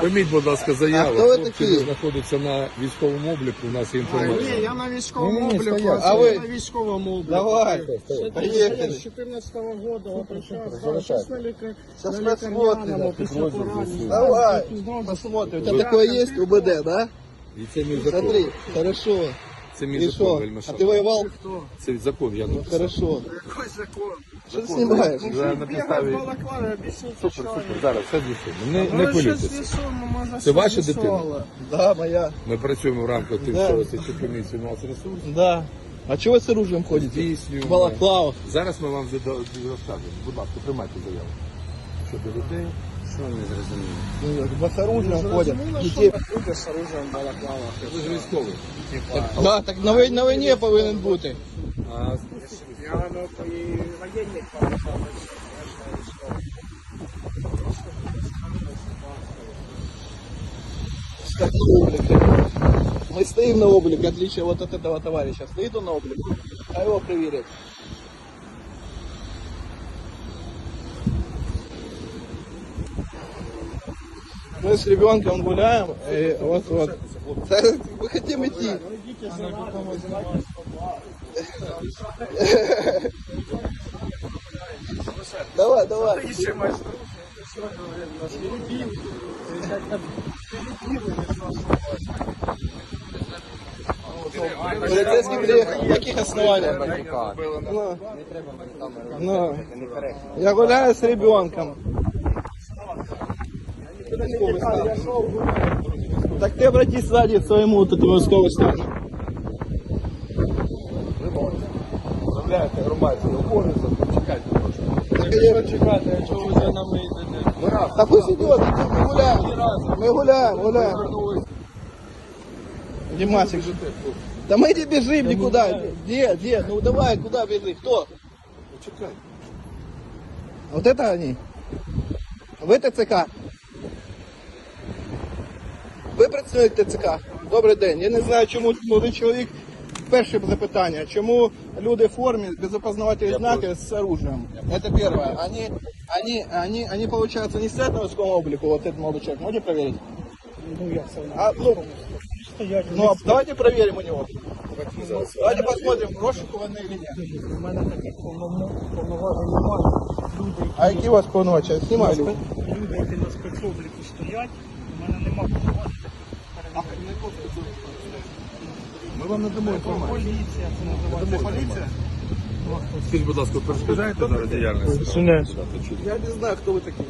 Прийміть, будь ласка, заяву. А хто ви Хлопці такі? знаходяться на військовому обліку, у нас є Ні, інформація. я на військовому Ні-ні, обліку, стоять. а А ви ви? на військовому обліку. Давай, Я поехали. з 14-го года обращаюсь, залишайте. зараз на лікар... Сейчас на лікарняному посмотрим. після поранення. Давай, Знову посмотрим. У тебя такое есть УБД, да? І це мій закон. Смотри, хорошо. Це мій И закон, что? вельми А ты воевал? Це закон, я Ну, написав. хорошо. Який закон? Что ты снимаешь? Вже на Бігав підставі. в балаклаві, обіцяв, Супер, супер, зараз все з'ясуємо. Не, Ну, не ви щось хвилюйтеся. з'ясуємо, може, Це ваша щось дитина? з'ясували. Да, моя. Ми працюємо в рамках Да. тимчасової слідчої комісії у нас ресурс. Да. А чего вы с оружием ходите? Здійснюємо. В балаклавах. Зараз ми вам зада- розказуємо. Будь ласка, приймайте заяву. Щодо людей. Що не зрозуміло? Ну, с оружием ходят. Зрозуміло, що Детей. люди з оружием в балаклавах. Ви ж військовий. Да, так на, вой- на войне повинен бути. А Я ну, то і воєнник балаклавах. Как на облик. Мы стоим на облик, в отличие вот от этого товарища. Стоит он на облик, а его проверять. Мы с ребенком гуляем, и вот вот. Мы хотим идти. Давай, давай. Полицейский приехал. На каких основаниях? Ну, ну, я гуляю с ребенком. Так ты обратись сзади к своему вот этому військовому стану. Заявляєте громадські обов'язок, чекайте трошки. чекати, а чого ви за нами йдете? Да пусть идет, мы гуляем. Мы гуляем, гуляем. Димасик, да мы не бежим никуда. Где, где? Ну давай, куда бежим? Кто? Чекайте. Вот это они? Ви ТЦК? Ви працюєте ТЦК? Добрий день. Я не знаю, чому молодий чоловік. Перше запитання. Чому люди в формі без опознавательных знаков с оружием? Это первое. Они, они, они, они, получается, не стоят на військовому облику, вот этот молодой человек. Можете проверить? Ну, як це? А, ну, Стоять. ну, а давайте проверим у него. Давайте посмотрим, розшукуваний или нет. У мене таких повноважень повноважень немає. Люди, А які у вас повноваження? Знімай. Люк. люди, які на спецобліку стоять, у мене повноважень. Ми вам надамо інформацію. Поліція, це називається. Поліція? Скажіть, будь ласка, перешкоджаєте на діяльність? Я не знаю, хто ви такі.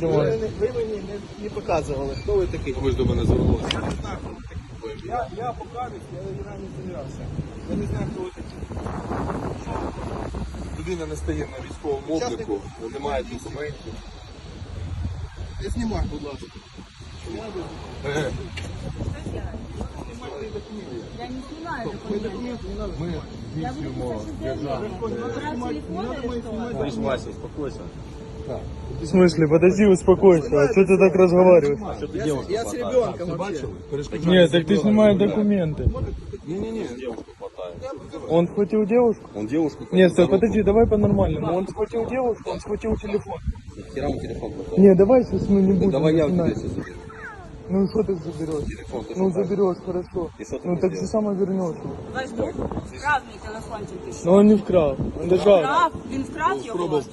Ви, ви мені не, не показували, хто ви такі. Ви ж до мене звернулися. Я не знаю, хто ви такі. Я, я покажусь, я не з'являвся. Я не знаю, хто ви такі. Людина не стає на військовому обліку, немає документів. Не знімай, будь ласка. Е, Я не снимаю документы. Ми Я буду здійснюємо писать заявление. Брать телефон или что? Вася, успокойся. В смысле, подожди, успокойся. А что ты так разговариваешь? Что ты Я, девушку я з хватаешь? ребенком вообще. Бачили? Перешкоджаєте Нет, так ты снимай документы. Ні-ні-ні. Девушку хватает. Он схватил девушку? Он девушку Нет, стой, подожди, давай по-нормальному. Он схватил девушку, он схватил телефон. Хера он телефон хватает. Не, давай сейчас мы не будем. Давай я у тебя начинать. сейчас заберу. Ну что ты заберешь? Телефон ты Ну что, заберешь, хорошо. И что ты Ну мне так же сделаешь? само вернешь. Ваш друг вкрав мій телефончик. ти що? Но он не вкрал. Он лежал. Вкрав, він вкрав його. Спробував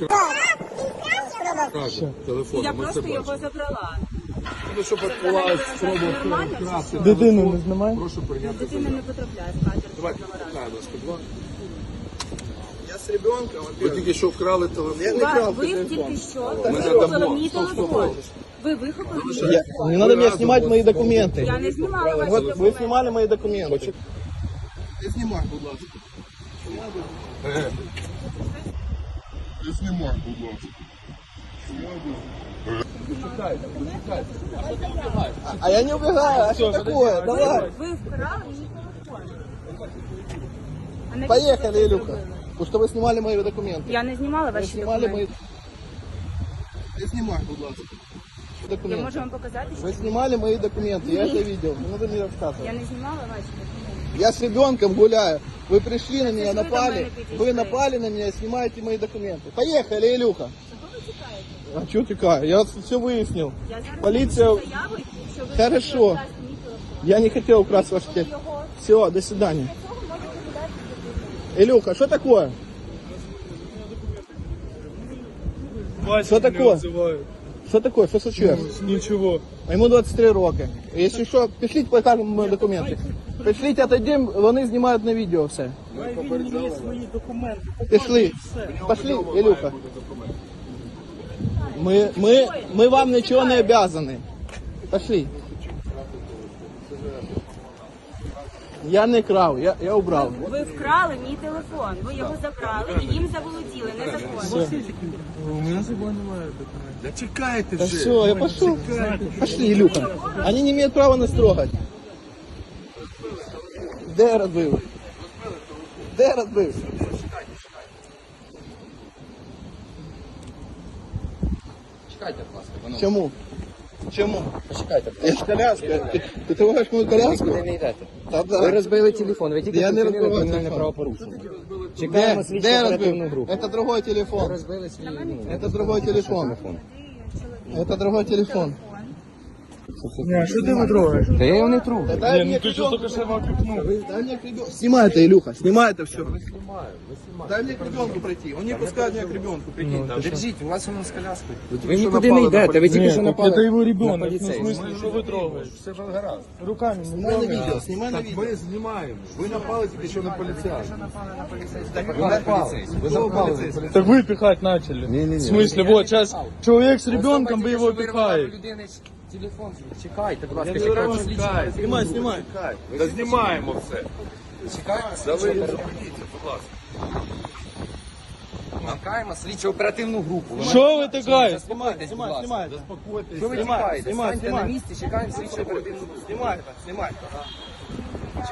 вкрасти телефон. Я Ми це просто його бачимо. забрала. Ну, щоб відкривалось спробу Нормально, вкрасти. чи Дитину не знімай. Прошу прийняти Дитина заяву. не потрапляє в кадр. Давайте, жодного разу. покажемо, будь ласка. Я з ребенком, Ви во-первых. тільки що вкрали телефон. Я не Ва- крав Ви телефон. тільки що Ми вихопили надамо. мій Стоп, стоп, телефон. стоп. Ви вихопили мій Я, не надо мне снимать мои документы. Я не знімала ваші Вот вы документи. снимали мои документы. Не снимай, будь ласка. Е. Не знімай, будь ласка. А я не убегаю, а что такое? Давай. Ви вкрали мій телефон. А навіщо Поехали, ви це Илюха. зробили? Потому что вы снимали мои документы. Я не знімала Вы ваші снимали мои... документи. Не снимай, будь ласка. Я Документы. можу вам показати, що Вы снимали мои документы, я это видел. Не надо мне я рассказывать. не знімала ваші документи. Я с ребенком гуляю. Вы пришли на меня, вы до напали. меня Вы пришли. напали на меня и снимаете мои документы. Поехали, Илюха. Чого ви тікаєте? А чого тікаю? Я все вияснив. Я зараз Поліція- напишу заяву, що ви Хорошо. хочете вкрасти мій телефон. Я не хотел украсть ваш телефон. Його Все, до свидания. для цього можете подати до Илюха, что такое? Вася Что меня такое? обзывает. Что такое? Что случилось? Ничего. А Ему 23 роки. Если що, пішліть, покажемо документи. Пішліть, отойдемо, вони знімають на відео все. Хай він мені свої документи. Пішли. Пошли, Ілюха. Ми, ми, ми вам нічого не обязаны. Пошли. Я не крав, я, я убрав. Ви вкрали мій телефон, ви його забрали і їм заволоділи незаконно. У меня забанивают Да чекайте Да вже. все, я пошел. Пошли, Илюха. Они не имеют права нас трогать. Де розбив? Де розбив? Чекайте, будь ласка. Чому? Чому? Почекайте. Я ж коляска. Ти, ти триваєш мою коляску? Куди не йдете? Та Ви да. розбили телефон, ви тільки Я не вчинили розбивав кримінальне телефон. правопорушення. Де, Чекаємо слідчу де оперативну розбив? групу. Это другой телефон. Розбили свій, ну, Это другой телефон. телефон. Это другой телефон. Не, что ты его трогаешь? Та я його не тру. Да дай Не, мне ну ты что ребенку. только что его окликнул? Дай мне к ребенку. Снимай это, Илюха, снимай это все. Дай мне к ребенку пройти. Он не пускает меня к ребенку, прикинь. Держіть, у вас воно з коляскою. Ви нікуди не йдете, ви тільки Нет, що так напали. это его на ребенок. Ну, в поліцейського. смысле, что вы трогаете? Все ж гаразд. Руками не Снимай на трогай. видео, снимай на Так видео. ми знімаємо. Ви напали тільки що на поліцейського. Ви напали. Ви напали на поліцейського. Так вы пихать начали. Не-не-не. В смысле, вот сейчас человек с ребенком, вы его пихаете. Телефон, чекайте, будь ласка, Я чекайте говорю, слідчу. Снимай, снимай. Та знімаємо все. Чекаємо Да ви слідчу. зупиніться, будь ласка. Чекаємо слідчу оперативну групу. Ви Что вы такая? Заспокойтесь, будь Снимай, ласка. снимай это. Заспокойтесь. Що ви Знімай, чекаєте? знімай, Станьте на знімай. місці, чекаємо слідчу оперативну групу. Снимай это, снимай.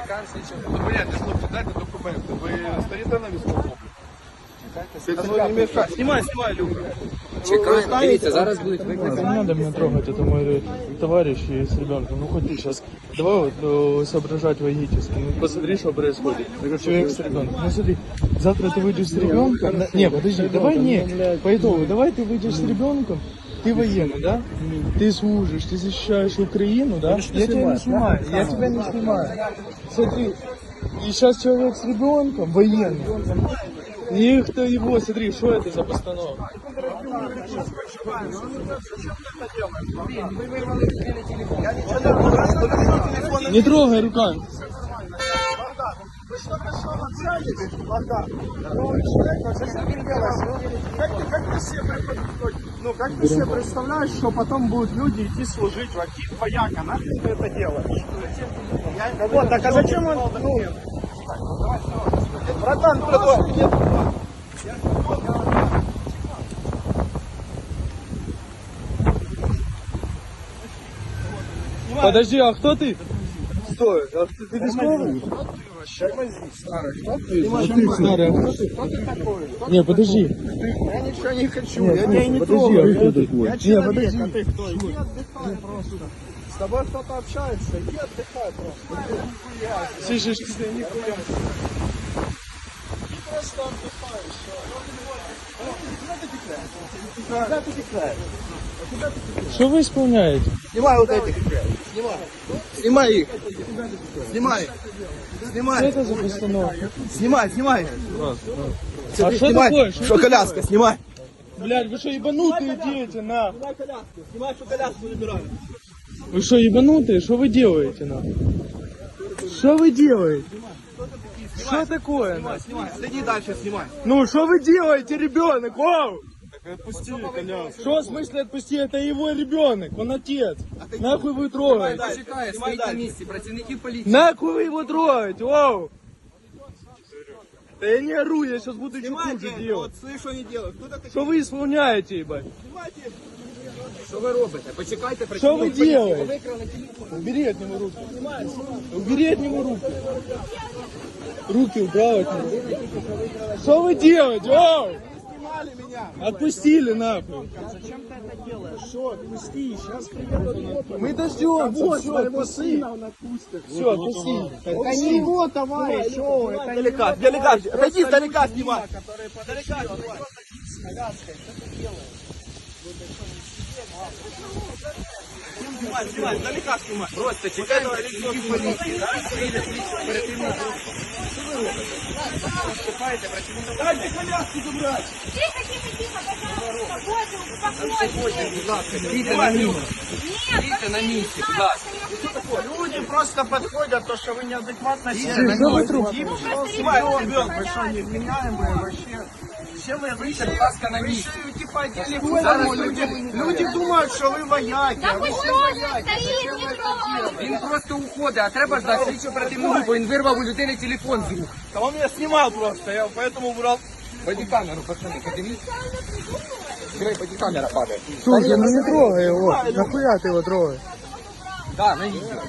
Чекаємо слідчу Зупиняйте, хлопці, дайте документи. Ви стоїте на військовому? Да ну не мешай. Снимай, снимай, Илюха. Чекаємо, дивіться, зараз будуть викликані. Не надо меня трогать, это мой товарищ и с ребенком. Ну хоть ты сейчас. Давай вот э, соображать логически. Ну посмотри, что происходит. Человек с ребенком. Ну смотри, завтра ты выйдешь с ребенком. на- Не, подожди, давай не. По итогу, давай ты выйдешь с ребенком. Ты военный, да? Ты служишь, ты защищаешь Украину, да? Я тебя не снимаю, я тебя не снимаю. Смотри, и сейчас человек с ребенком, военный. И кто его, смотри, что это за постановка? Не трогай руками. Ну, как ты себе представляешь, что потом будут люди идти служить в Акит вояка? Нахрен ты это делаешь? Вот, так а зачем он... Ну... Братан, подожди. А кто ты? Стой, а ты, ты військовий? А ты старый, а кто ты? Не, подожди. Я ничего не хочу, я тебя и не подожди, трогаю. а кто такой? Я человек, а ты кто? Иди отдыхай просто. С тобой кто-то общается, иди отдыхай просто. Слышишь, Ты нихуя. Ты просто отдыхаешь. Куда ты текаешь? что вы исполняете? Снимай вот этих. Снимай. Снимай их. Снимай. Что Снимай. это за постановка? Снимай, снимай. А что такое? Что Что коляска, снимай. Блядь, вы что, ебанутые дети, на? Снимай коляску. Снимай, что коляску забираю. Вы что, ебанутые? Что вы делаете, на? Что вы делаете? Что такое, на? Снимай. Следи дальше, снимай. Ну, что вы делаете, ребенок? Вау! Что в смысле отпусти? Это его ребенок, он отец. Нахуй вы трогаете? Чекає, стоїть на місці, працівники поліції. Нахуй вы его трогаете? Вау! Да я не ору, я сейчас буду еще хуже Снимайте. делать. Вот слышь, что они делают. Кто такой? Что вы исполняете, ебать? Снимайте. Що ви робите? Почекайте, Что вы працівник поліції. Ви делаете? викрали телефон. Убери от него руки. Убери от него руки. Руки убрал от него. Что вы делаете? Вау! Снимали меня. Отпустили нахуй. Зачем ты это делаешь? Что, отпусти, сейчас приедут Мы дождемся. Вот Все, своего отпусти. сына он отпустит. Все, отпусти. Это не его товарищ, о, это не Далека, его далека. товарищ. Отойди Просто издалека люди, снимай. которые Далека снимай. с коляской, что ты делаешь? снимай, снимай, издалека снимай. Просто чекаємо працівників поліції. Зараз прийде слідчо оперативна група. Що ви робите? Вступаєте працівникам Дайте коляску забрать. Тихо, тихо, тихо, пожалуйста, Боже, успокойтесь. будь ласка, стійте на місці. Стійте на місці, будь ласка. Люди просто подходят, то, что вы неадекватно себя Что вы ведете. И все, снимай, ребенок, вы что, невменяемые вообще? Все вы Стійте, будь ласка, на місці. решили типа телефону, люди, люди думают, что вы вояки, а вы все вояки. Зачем вы это делаете? Він просто уходить, а треба ждати слідчо оперативну групу. Він вирвав у людини телефон з рук. А он меня снимал просто, я поэтому убрал. Бодікамеру, пацани, подивіться. Диви, бодікамера падає. Слушай, ну не трогай его. Нахуя ты его трогаешь? Да, на відео.